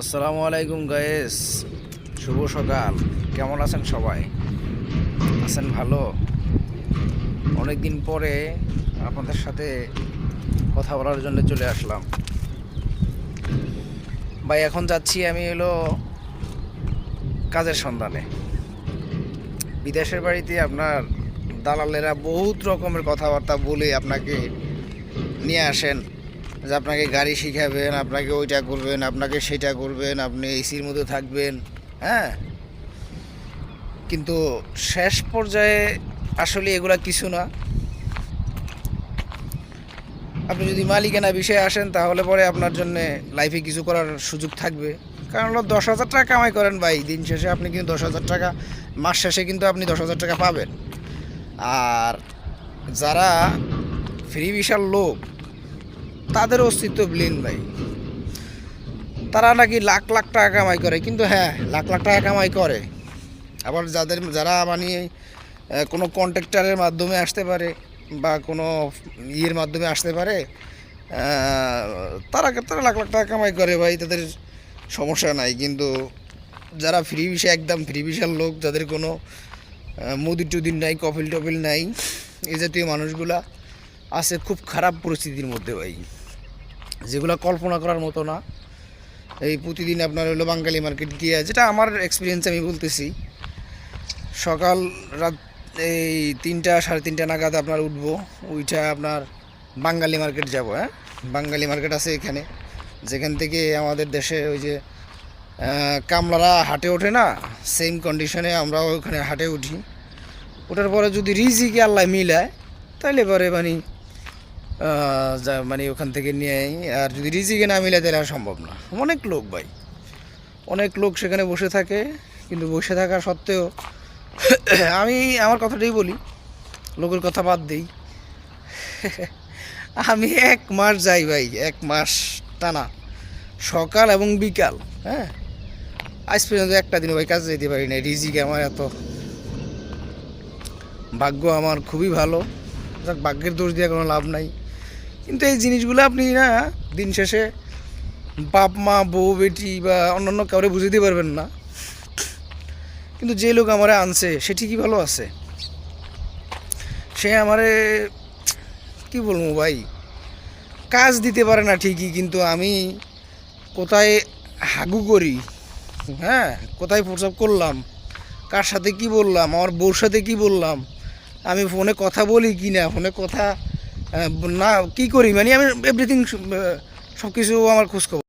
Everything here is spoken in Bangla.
আসসালামু আলাইকুম গায়েস শুভ সকাল। কেমন আছেন সবাই? আছেন ভালো? অনেক দিন পরে আপনাদের সাথে কথা বলার জন্য চলে আসলাম। ভাই, এখন যাচ্ছি আমি হলো কাজের সন্ধানে। বিদেশের বাড়িতে আপনার দালালেরা বহুত রকমের কথাবার্তা বলে আপনাকে নিয়ে আসেন। যে আপনাকে গাড়ি শিখাবেন, আপনাকে ওইটা করবেন, আপনাকে সেটা করবেন, আপনি এসির মধ্যে থাকবেন হ্যাঁ? কিন্তু শেষ পর্যায়ে আসলে এগুলা কিছু না। আপনি যদি মালিকানা বিষয়ে আসেন, তাহলে পরে আপনার জন্য লাইফে কিছু করার সুযোগ থাকবে। কারণ হলো দশ হাজার টাকা কামাই করেন ভাই, দিন শেষে আপনি কিন্তু দশ হাজার টাকা, মাস শেষে কিন্তু আপনি দশ হাজার টাকা পাবেন। আর যারা ফ্রি বিশাল লোক তাদের অস্তিত্ব ব্লিন ভাই। তারা নাকি লাখ লাখ টাকা কামাই করে কিন্তু হ্যাঁ লাখ লাখ টাকা কামাই করে। আবার যাদের যারা মানে কোনো কন্ট্রাক্টারের মাধ্যমে আসতে পারে বা কোনো ইয়ের মাধ্যমে আসতে পারে তারা তারা লাখ লাখ টাকা কামাই করে ভাই তাদের সমস্যা নাই। কিন্তু যারা ফ্রি বিষয় একদম ফ্রি বিশাল লোক যাদের কোনো আহ, মুদির টুদির নাই কফিল টফিল নাই এই জাতীয় মানুষগুলা আছে খুব খারাপ পরিস্থিতির মধ্যে ভাই। যেগুলো কল্পনা করার মতো না। এই প্রতিদিন আপনার হলো বাঙালি মার্কেট গিয়ে, যেটা আমার এক্সপিরিয়েন্স আমি বলতেছি। সকাল রাত এই তিনটা, সাড়ে তিনটা নাগাদ আপনার উঠবো ওইটা আপনার বাঙালি মার্কেট যাব হ্যাঁ? বাঙালি মার্কেট আছে এখানে। যেখান থেকে আমাদের দেশে ওই যে কামলারা হাটে ওঠে না সেম কন্ডিশনে আমরাও ওখানে হাটে উঠি। ওঠার পরে যদি রিজিকে আল্লাহ মিলায় তাহলে পরে মানে মানে ওখান থেকে নিয়ে। আর যদি রিজিকে না মিলে তাহলে আর সম্ভব না। অনেক লোক ভাই। অনেক লোক সেখানে বসে থাকে। কিন্তু বসে থাকা সত্ত্বেও আমি আমার কথাটাই বলি। লোকের কথা বাদ দিই। আমি এক মাস যাই ভাই। এক মাস টানা। সকাল এবং বিকাল হ্যাঁ? আজ পর্যন্ত একটা দিন ভাই কাজে যেতে পারি না রিজিক আমার এত। ভাগ্য আমার খুবই ভালো। যাক, ভাগ্যের দোষ দিয়ে কোনো লাভ নাই। কিন্তু এই জিনিসগুলো আপনি না দিন শেষে বাপ, মা, বউ, বেটি বা অন্যান্য কাউরে বুঝে পারবেন না। কিন্তু যে লোক আমারে আনছে, সে ঠিকই ভালো আছে। সে আমারে, কি বলব ভাই, কাজ দিতে পারে না ঠিকই, কিন্তু আমি কোথায় হাগু করি হ্যাঁ? কোথায় প্রসাব করলাম? কার সাথে কি বললাম? আমার বউর সাথে কি বললাম? আমি ফোনে কথা বলি কি না? ফোনে কথা না কি করি? মানে আমি এভরিথিং সব কিছু আমার খোঁজ খবর।